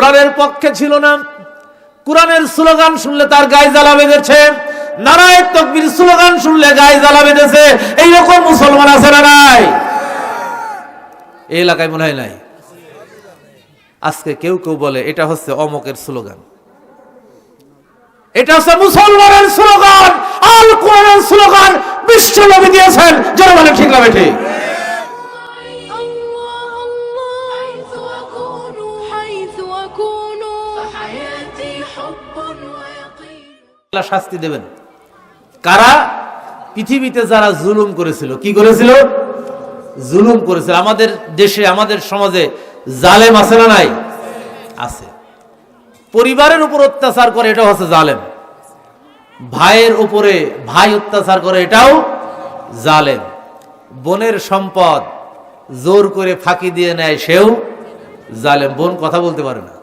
কোরআনের পক্ষে ছিল না। কোরআনের স্লোগান শুনলে তার গায়ে জ্বালা বেঁধেছে। নারায় তকবির স্লোগান শুনলে গায়ে জ্বালা বেঁধেছে। এইরকম মুসলমান আছে না নাই? এই এলাকায় মনে হয় নাই। আজকে কেউ কেউ বলে, এটা হচ্ছে অমকের স্লোগান। এটা হচ্ছে মুসলমানের স্লোগান। আল কোরআনের স্লোগান বিশ্ব দিয়েছেন। যারা বলে ঠিক না ঠিক আল্লাহ শাস্তি দেবেন। কারা? পৃথিবীতে যারা জুলুম করেছিল, কি করেছিল? জুলুম করেছিল। আমাদের দেশে, আমাদের সমাজে জালেম আছে না নাই? আছে। পরিবারের উপর অত্যাচার করে এটা হচ্ছে জালেম। ভাইয়ের উপরে ভাই অত্যাচার করে এটাও জালেম। বোনের সম্পদ জোর করে ফাঁকি দিয়ে নেয় সেও জালেম। বোন কথা বলতে পারে না।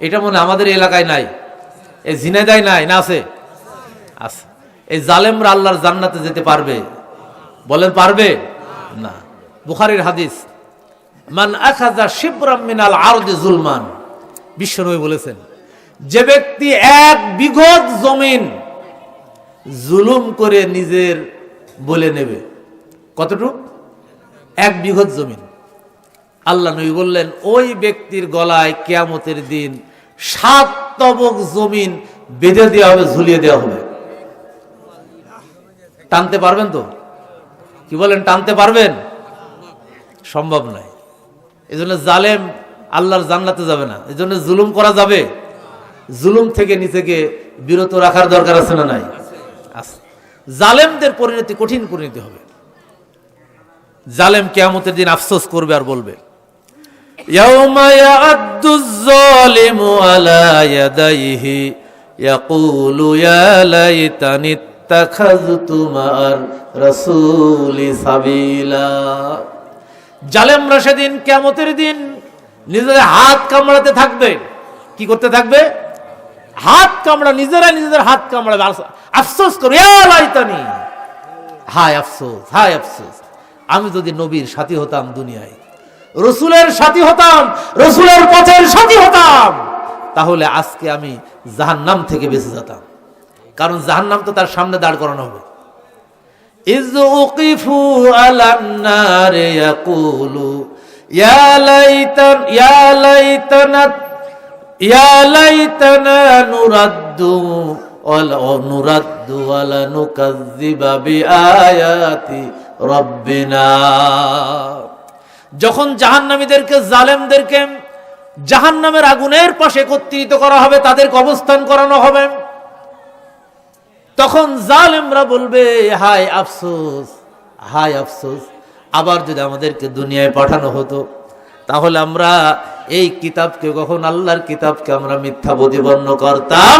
এটা মনে আমাদের এলাকায় নাই। এ ঝিনাইদায় নাই না আছে? আছে। এই জালেমরা আল্লাহর জান্নাতে যেতে পারবে? বলেন পারবে? না। বুখারির হাদিস, মান আখাযা শিবরাম মিনাল আরদি জুলমান। বিশ্বনবী বলেছেন, যে ব্যক্তি এক বিঘত জমিন জুলুম করে নিজের বলে নেবে। কতটুক? এক বিঘত জমিন। আল্লাহ নবী বললেন, ওই ব্যক্তির গলায় কেয়ামতের দিন সাত তবক জমিন বেঁধে দেওয়া হবে, ঝুলিয়ে দেওয়া হবে। টানতে পারবেন তো? কি বলেন, টানতে পারবেন? সম্ভব নয়। এই জন্য জালেম আল্লাহর জানলাতে যাবে না। এই জন্য জুলুম করা যাবে। জুলুম থেকে নিজেকে বিরত রাখার দরকার আছে না নাই? জালেমদের পরিণতি কঠিন পরিণতি হবে। জালেম কেয়ামতের দিন আফসোস করবে আর বলবে, ইয়াউমা তোমার রসুলি সাবিলা। জালেমরা সেদিন কেমতের দিন নিজেদের হাত কামড়াতে থাকবে। কি করতে থাকবে? হাত কামড়া, নিজেরা নিজেদের হাত কামড়াবে। আফসোস করবে লাইতানি। হায় আফসোস হায় আফসোস। আমি যদি নবীর সাথী হতাম দুনিয়ায়, রসুলের সাথী হতাম, রসুলের পথের সাথী হতাম, তাহলে আজকে আমি জাহান্নাম থেকে বেঁচে যেতাম। কারণ জাহান্নাম তো তার সামনে দাঁড় করানো হবে إذ أقفوا على النار يقولوا يا ليتن يا ليتنا يا ليتنا نرد ولا نرد ولا نكذب بآيات ربنا যখন জাহান্নামীদেরকে জালেমদেরকে জাহান্নামের আগুনের পাশে একত্রিত করা হবে তাদেরকে অবস্থান করানো হবে তখন জালেমরা বলবে, হায় আফসোস হায় আফসোস। আবার যদি আমাদেরকে দুনিয়ায় পাঠানো হতো, তাহলে আমরা এই কিতাবকে, কখন আল্লাহর কিতাবকে আমরা মিথ্যা প্রতিপন্ন করতাম?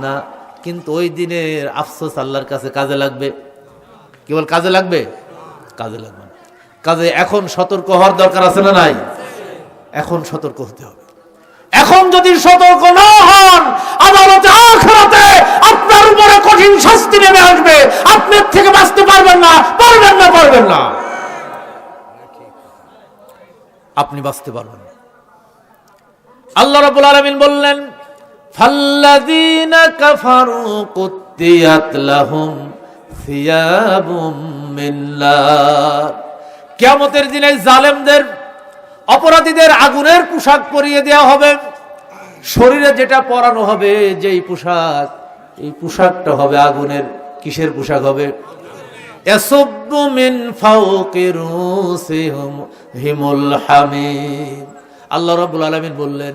না, কিন্তু ওই দিনের আফসোস আল্লাহর কাছে কাজে লাগবে। কেবল কাজে লাগবে? কাজে লাগবে। কাজে এখন সতর্ক হওয়ার দরকার আছে না নাই? এখন সতর্ক হতে হবে। এখন যদি সতর্ক না হন, আদালতে, আখরাতে উপরে কঠিন শাস্তি নেমে আসবে। আপনার থেকে বাঁচতে পারবেন না পারবেন না পারবেন না। আপনি বাঁচতে পারবেন না। আল্লাহ রাব্বুল আলামিন বললেন, ফাল্লাযীনা কাফারু কুত্তিয়াত লাহুম সিয়াবুম মিন কিয়ামতের দিনে জালেমদের, অপরাধীদের আগুনের পোশাক পরিয়ে দেওয়া হবে। শরীরে যেটা পরানো হবে, যেই পোশাক এই পোশাকটা হবে, আগুনের কিসের পোশাক হবে? আল্লাহ রাব্বুল আলামিন বললেন,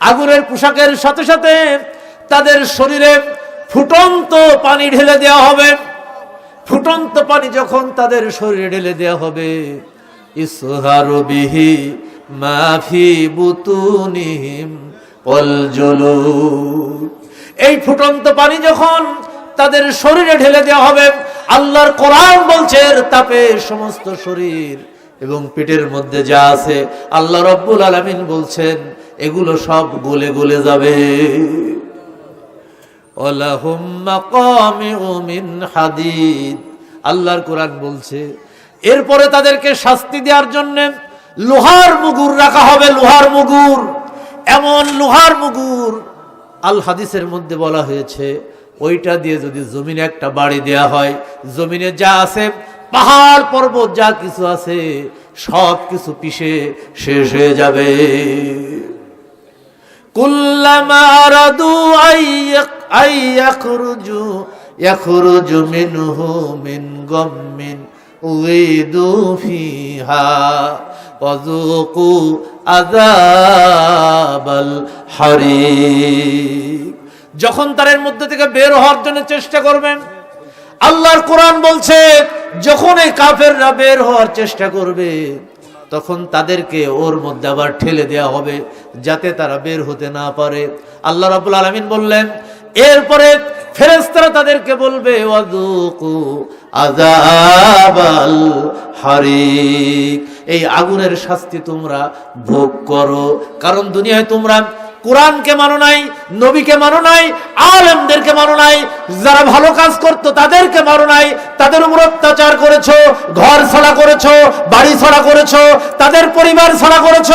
আগুনের পোশাকের সাথে সাথে তাদের শরীরে ফুটন্ত পানি ঢেলে দেওয়া হবে। ফুটন্ত পানি যখন তাদের শরীরে ঢেলে দেওয়া হবে, ইসহারু বিহি মাফি বুতুনিহিম ওয়াল জুলুদ এই ফুটন্ত পানি যখন তাদের শরীরে ঢেলে দেওয়া হবে, আল্লাহর কোরআন বলছে তাপে সমস্ত শরীর এবং পেটের মধ্যে যা আছে, আল্লাহ রব্বুল আলামিন বলছেন, এগুলো সব গলে গলে যাবে। আল্লাহর কোরআন বলছে, এরপরে তাদেরকে শাস্তি দেওয়ার জন্য লোহার মুগুর রাখা হবে, লোহার মুগুর। এমন লোহার মুগুর আল হাদিসের মধ্যে বলা হয়েছে, ওইটা দিয়ে যদি জমিনে একটা বাড়ি দেয়া হয়, জমিনে যা আছে, পাহাড় পর্বত যা কিছু আছে, সব কিছু পিষে শেষ হয়ে যাবে। কুল্লামা আযাবাল হারিক যখন তার মধ্যে থেকে বের হওয়ার জন্য চেষ্টা করবেন, আল্লাহর কোরআন বলছে, যখন এই কাফেররা বের হওয়ার চেষ্টা করবে, তখন তাদেরকে ওর মধ্যে আবার ঠেলে দেওয়া হবে, যাতে তারা বের হতে না পারে। আল্লাহ রাবুল আলমিন বললেন, এরপরে ফেরেস্তারা তাদেরকে বলবে আযাবাল হারিক এই আগুনের শাস্তি তোমরা ভোগ করো। কারণ দুনিয়ায় তোমরা কোরআনকে মানো নাই, নবীকে মানো নাই, আলেমদেরকে মানো নাই, যারা ভালো কাজ করতো তাদেরকে মানো নাই, তাদের উপর অত্যাচার করেছ, ঘর ছাড়া করেছ, বাড়ি ছাড়া করেছ, তাদের পরিবার ছাড়া করেছ,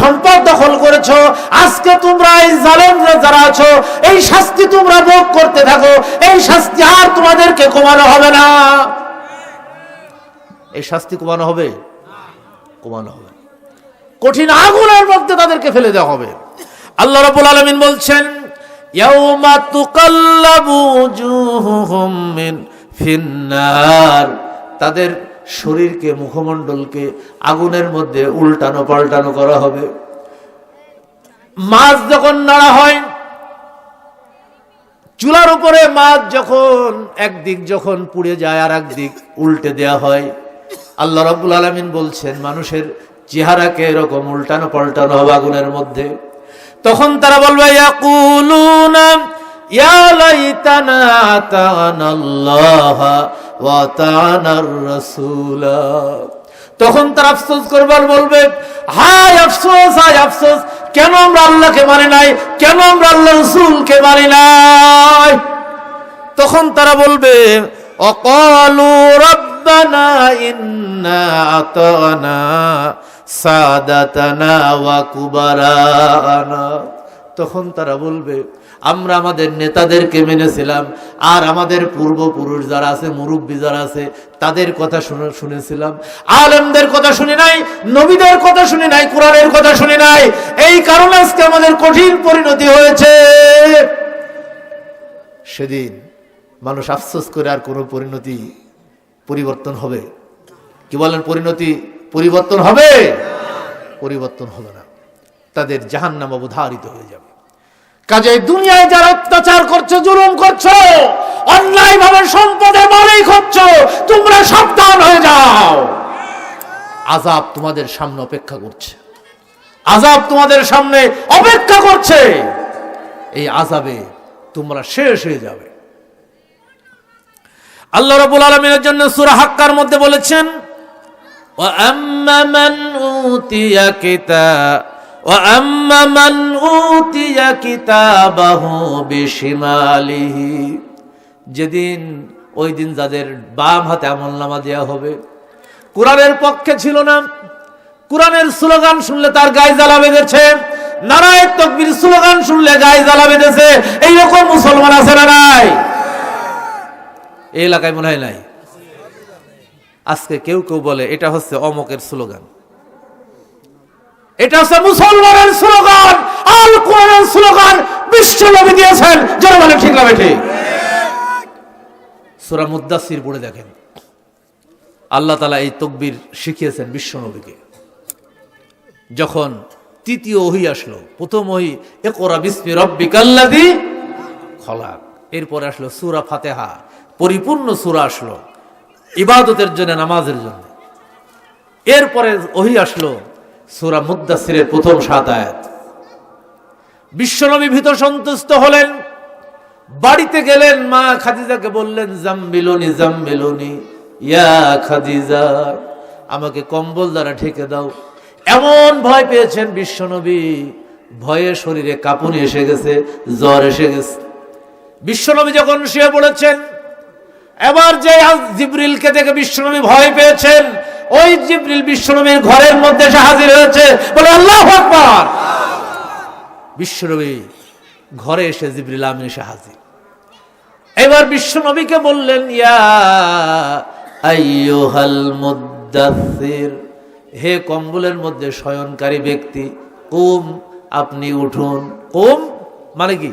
সম্পদ দখল করেছ। আজকে তোমরা এই জালেমরা যারা আছো, এই শাস্তি তোমরা ভোগ করতে থাকো, এই শাস্তি আর তোমাদেরকে কমানো হবে না। এই শাস্তি কমানো হবে? কমানো হবে। কঠিন আগুনের মধ্যে তাদেরকে ফেলে দেওয়া হবে। আল্লাহ রাব্বুল আলামিন বলছেন ফিন্নার। তাদের শরীরকে, মুখমণ্ডলকে আগুনের মধ্যে উল্টানো পাল্টানো করা হবে। মাছ যখন নাড়া হয়, চুলার উপরে মাছ যখন একদিক যখন পুড়ে যায় আর একদিক উল্টে দেয়া হয় আল্লাহ রাব্বুল আলামিন বলছেন, মানুষের চেহারাকে এরকম উল্টানো পাল্টানো হবে আগুনের মধ্যে। তখন তারা বলবে তখন তারা আফসোস করবার বলবে, হায় আফসোস হায় আফসোস, কেন আমরা আল্লাহকে মানি নাই? কেন আমরা আল্লাহ রসুলকে মানি নাই? তখন তারা বলবে, অকালু রব্বানা ইন্না আতানা সাদাতানা ওয়া তখন তারা বলবে, আমরা আমাদের নেতাদেরকে মেনেছিলাম, আর আমাদের পূর্বপুরুষ যারা আছে, মুরব্বী যারা আছে, তাদের কথা শুনে শুনেছিলাম। আলেমদের কথা শুনি নাই, নবীদের কথা শুনি নাই, কোরআনের কথা শুনি নাই। এই কারণে আজকে আমাদের কঠিন পরিণতি হয়েছে। সেদিন মানুষ আফসোস করে আর কোনো পরিণতি পরিবর্তন হবে। কি বলেন পরিণতি? পরিবর্তন হবে? পরিবর্তন হবে না। তাদের জাহান্নাম অবধারিত হয়ে যাবে। কাজে দুনিয়ায় যারা অত্যাচার করছ, জুলুম করছ অন্যায় ভাবে সম্পদের মালিক হচ্ছ, তোমরা সাবধান হয়ে যাও। আজাব তোমাদের সামনে অপেক্ষা করছে। আজাব তোমাদের সামনে অপেক্ষা করছে। এই আজাবে তোমরা শেষ হয়ে যাবে। আল্লাহ রাব্বুল আলামিনের জন্য সুরা হাক্কার মধ্যে বলেছেন, ওয়া আম্মা মান উতিয়া কিতাব ওয়া আম্মা মান উতিয়া যেদিন ওই দিন যাদের বাম হাতে আমলনামা দেওয়া হবে। কোরআনের পক্ষে ছিল না। কোরআনের স্লোগান শুনলে তার গায়ে জ্বালা বেঁধেছে। নারায়ণ তকবির স্লোগান শুনলে গায়ে জ্বালা বেঁধেছে। এইরকম মুসলমান আছে না নাই? এই এলাকায় মনে হয় নাই। আজকে কেউ কেউ বলে, এটা হচ্ছে অমকের স্লোগান। এটা হচ্ছে মুসলমানের স্লোগান। আল কোরআনের স্লোগান বিশ্ব নবী দিয়েছেন। যারা বলে ঠিক না ঠিক? সূরা মুদ্দাসির পড়ে দেখেন। আল্লাহ তালা এই তকবির শিখিয়েছেন বিশ্ব নবীকে। যখন তৃতীয় ওহি আসলো, প্রথম ওহি একরা বিসমি রব্বিকাল্লাযী খলাক। এরপরে আসলো সূরা ফাতেহা। পরিপূর্ণ সূরা আসলো, ইবাদতের জন্য, নামাজের জন্য। এরপরে ওহি আসলো, সূরা মুদ্দাসিরের প্রথম সাত আয়াত। বিশ্বনবী ভীত সন্তুষ্ট হলেন। বাড়িতে গেলেন, মা খাদিজাকে বললেন, জাম্বিলুনি জাম্বিলুনি, ইয়া খাদিজা, আমাকে কম্বল দ্বারা ঢেকে দাও। এমন ভয় পেয়েছেন বিশ্বনবী। ভয়ে শরীরে কাঁপুনি এসে গেছে, জ্বর এসে গেছে। বিশ্বনবী যখন শুয়ে পড়েছেন এবার যে জিব্রিলকে দেখে বিশ্বনবী ভয় পেয়েছেন, ওই জিব্রিল বিশ্বনবীর ঘরের মধ্যে এসে হাজির হয়েছে। বলে, আল্লাহ আকবার! বিশ্বনবী ঘরে এসে জিবরিল আমিন এসে হাজির। এবার বিশ্বনবীকে বললেন, ইয়া আইয়ুহাল মুদ্দাসির হে কম্বলের মধ্যে শয়নকারী ব্যক্তি, কুম, আপনি উঠুন। কুম মানে কি?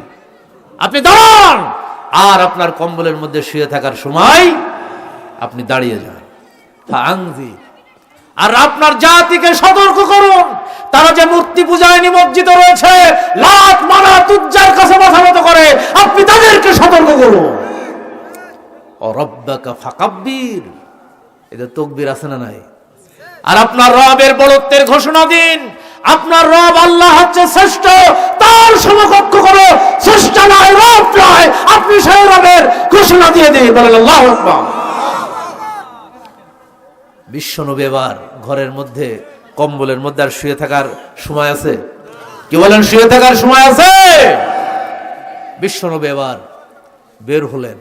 আপনি দাঁড়ান! আর আপনার কম্বলের মধ্যে শুয়ে থাকার সময় আপনি দাঁড়িয়ে যান। আর আপনার জাতিকে সতর্ক করুন। তারা যে মূর্তি পূজায় নিমজ্জিত রয়েছে লাত তুজ্জার কাছে মাথা মতো করে, আপনি তাদেরকে সতর্ক করুন। অরব্বাকা ফাকাব্বির। এদের তকবির আছে না নাই? আর আপনার রবের বড়ত্বের ঘোষণা দিন। আপনার রব আল্লাহ হচ্ছে শ্রেষ্ঠ, তার সমকক্ষ করো শ্রেষ্ঠ নয় আপনি ঘোষণা দিয়ে বলেন, আল্লাহ ঘরের মধ্যে, কম্বলের মধ্যে আর শুয়ে থাকার সময় আছে? কি বলেন, শুয়ে থাকার সময় আছে? বিশ্বনবী এবার বের হলেন।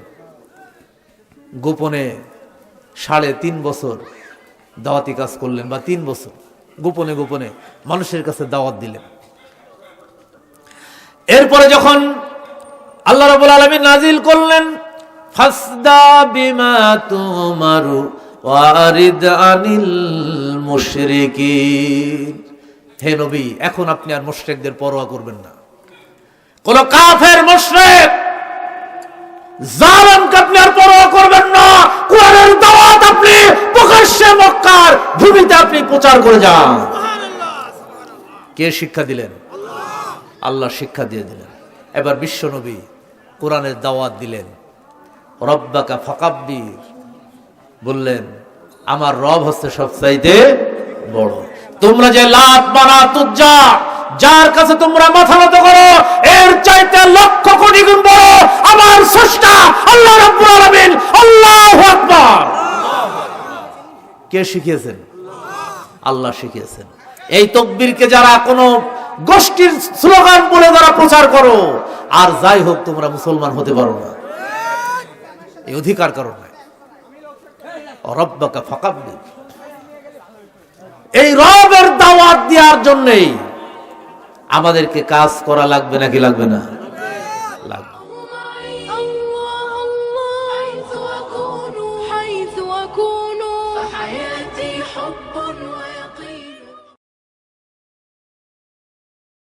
গোপনে সাড়ে তিন বছর দাওয়াতি কাজ করলেন, বা তিন বছর গোপনে গোপনে মানুষের কাছে দাওয়াত দিলেন। এরপরে যখন আল্লাহ রাবুল আলমী নাজিল করলেন, ফাসদা বিমা তুমারু ওয়ারিদ আনিল হে নবী, এখন আপনি আর মুশরিকদের পরোয়া করবেন না। কোন কাফের মুশরিক, জালেমকে আপনি আর পরোয়া করবেন না। কোরআনের দাওয়াত আপনি প্রকাশ্যে মক্কার ভূমিতে আপনি প্রচার করে যান। কে শিক্ষা দিলেন? আল্লাহ শিক্ষা দিয়ে দিলেন। এবার বিশ্বনবী কোরআনের দাওয়াত দিলেন। রব্বাকা ফাকাব্বির বললেন, আমার রব হচ্ছে সবচাইতে বড়। তোমরা যে লাত মারা তুজ্জা, যার কাছে তোমরা মাথা নত করো, এর চাইতে লক্ষ কোটি গুণ বড় আমার স্রষ্টা আল্লাহ রাব্বুল আলামিন। আল্লাহু আকবার। কে শিখিয়েছেন? আল্লাহ শিখিয়েছেন। এই তকবীরকে যারা কোনো গোষ্ঠীর স্লোগান বলে তারা প্রচার করো। আর যাই হোক, তোমরা মুসলমান হতে পারো না। এই অধিকার কারণ নাই। অরব্বাকা ফকাবলি। এই রবের দাওয়াত দেওয়ার জন্যেই আমাদেরকে কাজ করা লাগবে নাকি লাগবে না?